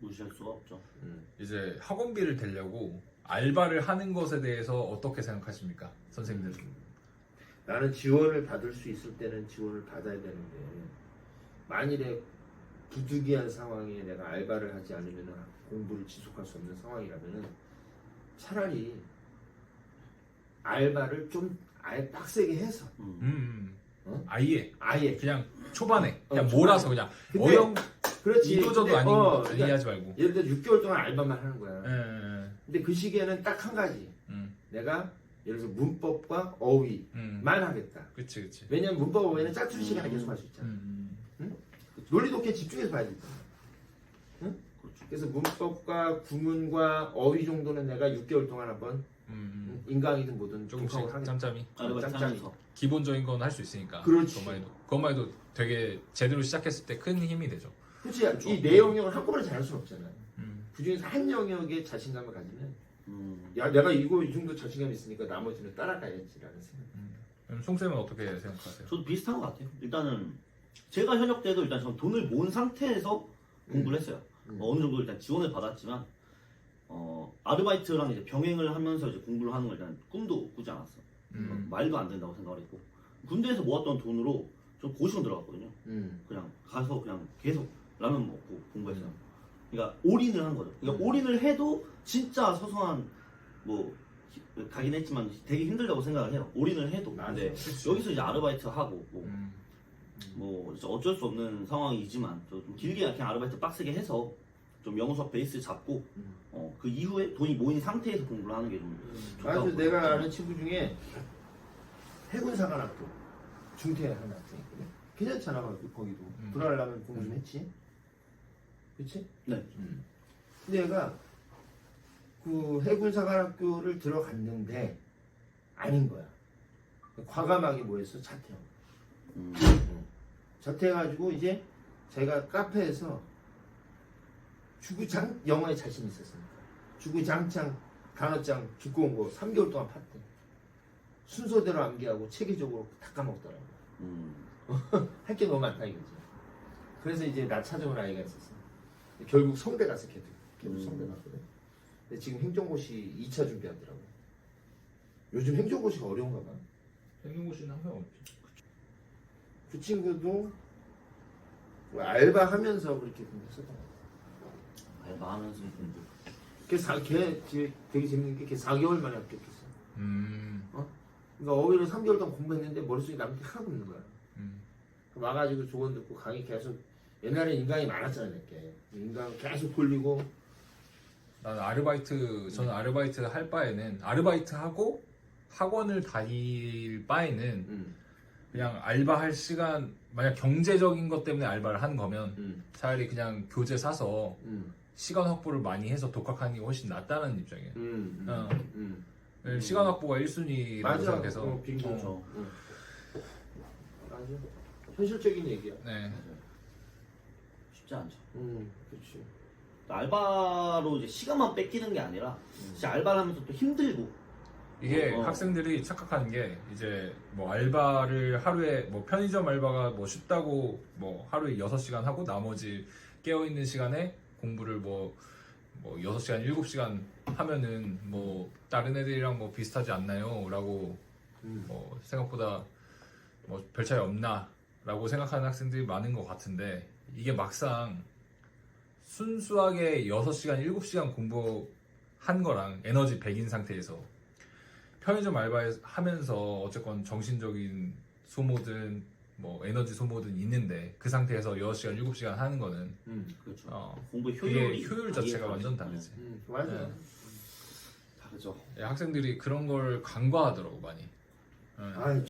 무시할 수가 없죠. 음. 이제 학원비를 대려고 알바를 하는 것에 대해서 어떻게 생각하십니까, 선생님들? 나는 지원을 받을 수 있을 때는 지원을 받아야 되는데 만일에 부득이한 상황에 내가 알바를 하지 않으면 공부를 지속할 수 없는 상황이라면 차라리 알바를 좀 아예 빡세게 해서 음. 음, 어? 아예 아예 그냥 초반에 그냥 어, 몰아서 그냥 근데 어영 그렇지 이도저도 근데, 아닌 어, 아니 그러니까 하지 말고. 예를 들어 6개월 동안 알바만 하는 거야 예, 예, 예. 근데 그 시기에는 딱 한 가지 음, 내가 예를 들어서 문법과 어휘만 음, 하겠다 그치 그치. 왜냐면 문법 어휘는 짜투리 시간에 계속 할 수 있잖아 음, 논리 독해 집중해서 봐야 되잖아 응? 그래서 문법과 구문과 어휘 정도는 내가 6개월 동안 한번 음, 음. 인강이든 뭐든 조금씩 독학을 하겠다 짬짬이 아르바이트 짬짬이. 하면서. 기본적인 건 할 수 있으니까. 그렇지. 그것만 해도 그것만 해도 되게 제대로 시작했을 때 큰 힘이 되죠. 그렇지 이네 영역을 한꺼번에 잘할 수는 없잖아 음, 그 중에서 한 영역에 자신감을 가지면 음. 야 내가 이거 이 정도 자신감 있으니까 나머지는 따라가야지라는 생각 그럼 송 쌤은 어떻게 생각하세요? 저도 비슷한 것 같아요. 일단은 제가 현역 때도 일단 저는 돈을 모은 상태에서 공부를 했어요. 음. 어, 어느 정도 일단 지원을 받았지만 어, 아르바이트랑 이제 병행을 하면서 이제 공부를 하는 걸 일단 꿈도 꾸지 않았어. 음, 말도 안 된다고 생각을 했고 군대에서 모았던 돈으로 저 고시원 들어갔거든요. 음. 그냥 가서 그냥 계속 라면 먹고 공부했어요. 그러니까 올인을 한 거죠. 그러니까 올인을 해도 진짜 소소한 뭐 히- 가긴 했지만 되게 힘들다고 생각을 해요. 올인을 해도. 근데 맞아. 여기서 이제 아르바이트 하고 뭐, 음, 뭐 진짜 어쩔 수 없는 상황이지만 좀 길게 그냥 아르바이트 빡세게 해서 좀 영어 수업 베이스 잡고 음. 어, 그 이후에 돈이 모인 상태에서 공부를 하는 게좀 아주 좋다고 내가 보여요. 아는 친구 중에 해군사관학교 중퇴 하는 학생 있거든 괜찮잖아 거기- 거기도 음. 들어가려면 공부 좀 했지 그치? 네. 음. 근데 얘가 그 해군사관학교를 들어갔는데 아닌 거야 과감하게 뭐 했어? 자퇴한 거야 음, 자퇴해가지고 이제 자기가 카페에서 주구장 영어에 자신 있었으니까 주구장창 단어장 두꺼운 거 3개월 동안 팠대 순서대로 암기하고 체계적으로 다 까먹더라고 음, 할 게 너무 많다 이거지 그래서 이제 나 찾아온 아이가 있었어 결국 성대 갔어 걔도 걔도 음. 성대 갔거든 근데 지금 행정고시 2차 준비하더라고 요즘 행정고시가 어려운가 봐 행동고시는 항상 없지. 그 친구도 뭐 알바 하면서 그렇게 공부했었던 거야. 알바하면서 공부. 걔, 사, 걔 되게, 되게 재밌는 게 걔 4개월 만에 합격했어. 음, 그러니까 어휘를 3개월 동안 공부했는데 머릿속에 남는 게 하나도 없는 거야. 음, 와가지고 조언 듣고 강의 계속 옛날에 인강이 많았잖아 이렇게 인강 계속 돌리고 나는 아르바이트 저는 아르바이트 할 바에는 아르바이트 하고 학원을 다닐 바에는 음, 그냥 알바할 시간 만약 경제적인 것 때문에 알바를 하는 거면 음, 차라리 그냥 교재 사서 음, 시간 확보를 많이 해서 독학하는 게 훨씬 낫다는 입장이에요. 음, 음, 어. 음. 음. 시간 확보가 1순위라고 맞아. 생각해서 어, 빙고. 그렇죠. 응. 맞아. 현실적인 얘기야. 네. 쉽지 않죠. 음, 그렇지. 알바로 이제 시간만 뺏기는 게 아니라 진짜 알바를 하면서 또 힘들고 이게 어. 학생들이 착각하는 게 이제 뭐 알바를 하루에 뭐 편의점 알바가 뭐 쉽다고 뭐 하루에 6시간 하고 나머지 깨어 있는 시간에 공부를 뭐 뭐 6시간, 7시간 하면은 뭐 다른 애들이랑 뭐 비슷하지 않나요? 라고 음. 뭐 생각보다 뭐 별 차이 없나? 라고 생각하는 학생들이 많은 것 같은데 이게 막상 순수하게 6시간, 7시간 공부한 거랑 에너지 100인 상태에서 편의점 알바 하면서 어쨌건 정신적인 소모든 뭐 에너지 소모든 있는데 그 상태에서 6시간, 7시간 하는 거는 음, 그렇죠. 어, 그게 효율이 효율 자체가. 완전 다르지. 음, 맞아. 네. 다르죠. 학생들이 그런 걸 간과하더라고 많이. 어. 아,